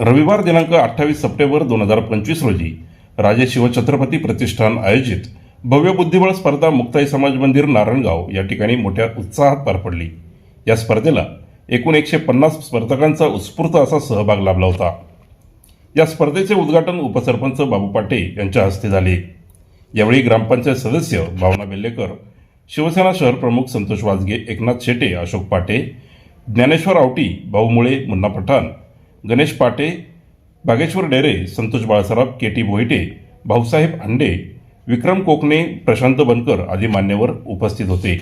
रविवार दिनांक अठ्ठावीस सप्टेंबर दोन हजार पंचवीस रोजी राजे शिवछत्रपती प्रतिष्ठान आयोजित भव्य बुद्धिबळ स्पर्धा मुक्ताई समाज मंदिर नारायणगाव या ठिकाणी मोठ्या उत्साहात पार पडली. या स्पर्धेला एकूण एकशे पन्नास स्पर्धकांचा उत्स्फूर्त असा सहभाग लाभला होता. या स्पर्धेचे उद्घाटन उपसरपंच बाबू पाटे यांच्या हस्ते झाले. यावेळी ग्रामपंचायत सदस्य भावना बेल्लेकर शिवसेना शहर प्रमुख संतोष वाजगे एकनाथ शेटे अशोक पाटे ज्ञानेश्वर आवटी भाऊ मुळे मुन्ना पठाण गणेश पाटे बागेश्वर डेरे संतोष बाळसराफ के टी भोईटे भाऊसाहेब हांडे विक्रम कोकणे प्रशांत बनकर आदी मान्यवर उपस्थित होते.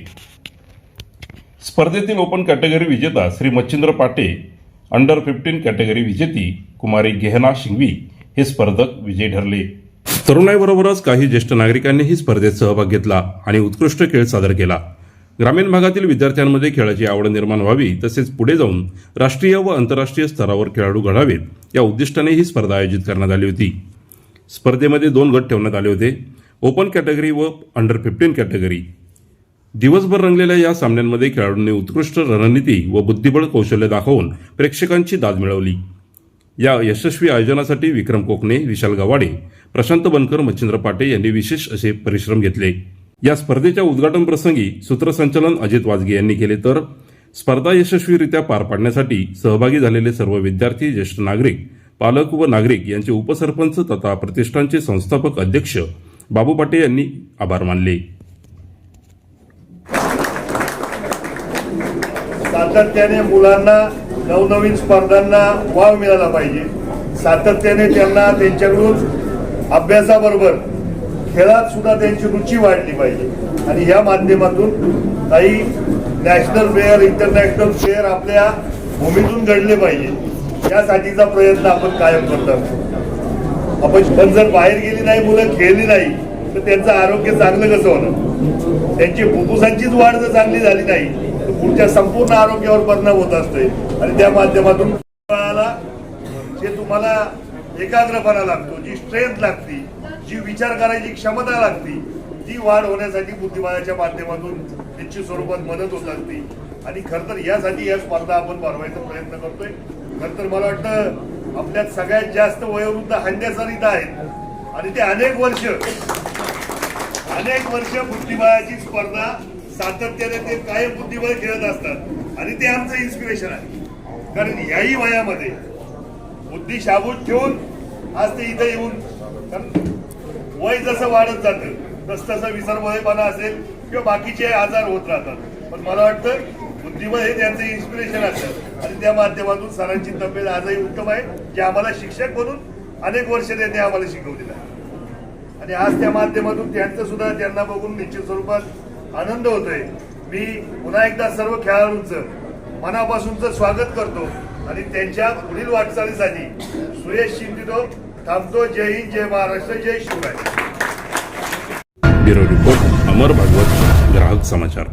स्पर्धेतील ओपन कॅटेगरी विजेता Shri Machhindra Pate under fifteen category विजेती कुमारी गेहना शिंगवी हे स्पर्धक विजयी ठरले. तरुणाईबरोबरच काही ज्येष्ठ नागरिकांनीही स्पर्धेत सहभाग घेतला आणि उत्कृष्ट खेळ सादर केला. ग्रामीण भागातील विद्यार्थ्यांमध्ये खेळाची आवड निर्माण व्हावी तसेच पुढे जाऊन राष्ट्रीय व आंतरराष्ट्रीय स्तरावर खेळाडू घडावेत या उद्दिष्टाने ही स्पर्धा आयोजित करण्यात आली होती. स्पर्धेमध्ये दोन गट ठेवण्यात आले होते. ओपन कॅटेगरी व अंडर फिफ्टीन कॅटेगरी. दिवसभर रंगलेल्या या सामन्यांमध्ये खेळाडूंनी उत्कृष्ट रणनीती व बुद्धिबळ कौशल्य दाखवून प्रेक्षकांची दाद मिळवली. या यशस्वी आयोजनासाठी विक्रम कोकणे विशाल गवाडे प्रशांत बनकर मच्छिंद्र पाटे यांनी विशेष असे परिश्रम घेतले. या स्पर्धेच्या उद्घाटन प्रसंगी सूत्रसंचालन अजित वाजगे यांनी केले तर स्पर्धा यशस्वीरित्या पार पाडण्यासाठी सहभागी झालेले सर्व विद्यार्थी ज्येष्ठ नागरिक पालक व नागरिक यांचे उपसरपंच तथा प्रतिष्ठानचे संस्थापक अध्यक्ष बाबू पाटे यांनी आभार मानले. सातत्याने मुलांना नवनवीन स्पर्धांना वाव मिळाला पाहिजे. सातत्याने त्यांना त्यांच्याकडून अभ्यासाबरोबर खेळात सुद्धा त्यांची रुची वाढली पाहिजे. आणि या माध्यमातून काही नॅशनल प्लेअर इंटरनॅशनल प्लेअर आपल्या भूमीतून घडले पाहिजे. यासाठीचा प्रयत्न आपण कायम करत असतो आपण पण जर बाहेर गेली नाही मुलं खेळली नाही तर त्यांचं आरोग्य चांगलं कसं होणार? त्यांची फुफ्फुसांचीच वाढ जर चांगली झाली नाही तर पुढच्या संपूर्ण आरोग्यावर परिणाम होत असतोय. आणि त्या माध्यमातून जे तुम्हाला एकाग्रपणा लागतो जी स्ट्रेंथ लागती जी विचार करायची क्षमता लागते ती वाढ होण्यासाठी बुद्धिबळाच्या माध्यमातून निश्चित स्वरूपात मदत होत असते. आणि खर तर यासाठी या स्पर्धा आपण भरवायचा प्रयत्न करतोय. खर तर मला वाटतं आपल्यात सगळ्यात जास्त वयोवृद्ध हंड्यासर इथं आहेत. आणि ते अनेक वर्ष अनेक वर्ष बुद्धिबळाची स्पर्धा सातत्याने ते कायम बुद्धिबळ खेळत असतात. आणि ते आमचं इन्स्पिरेशन आहे. कारण याही वयामध्ये बुद्धी शाबूत ठेवून आज ते इथं येऊन कारण वय जसं वाढत जातं तस तसं विसरमयेपणा असेल किंवा बाकीचे आजार होत राहतात. पण मला वाटतं बुद्धिबळ हे त्यांचं इन्स्पिरेशन असतं. आणि त्या माध्यमातून सरांची तब्येत आजही उत्तम आहे जे आम्हाला शिक्षक म्हणून अनेक वर्ष त्यांनी आम्हाला शिकवलेलं आहे. आणि आज त्या माध्यमातून त्यांचं सुद्धा त्यांना बघून निश्चित स्वरूपात आनंद होतोय. मी पुन्हा एकदा सर्व खेळाडूंचं मनापासूनचं स्वागत करतो. आणि त्यांच्या पुढील वाटचालीसाठी सुरेश शिंदे थांबतो. जय हिंद जय महाराष्ट्र जय Shivray. Bureau report Amar Bhagwat Grahak Samachar.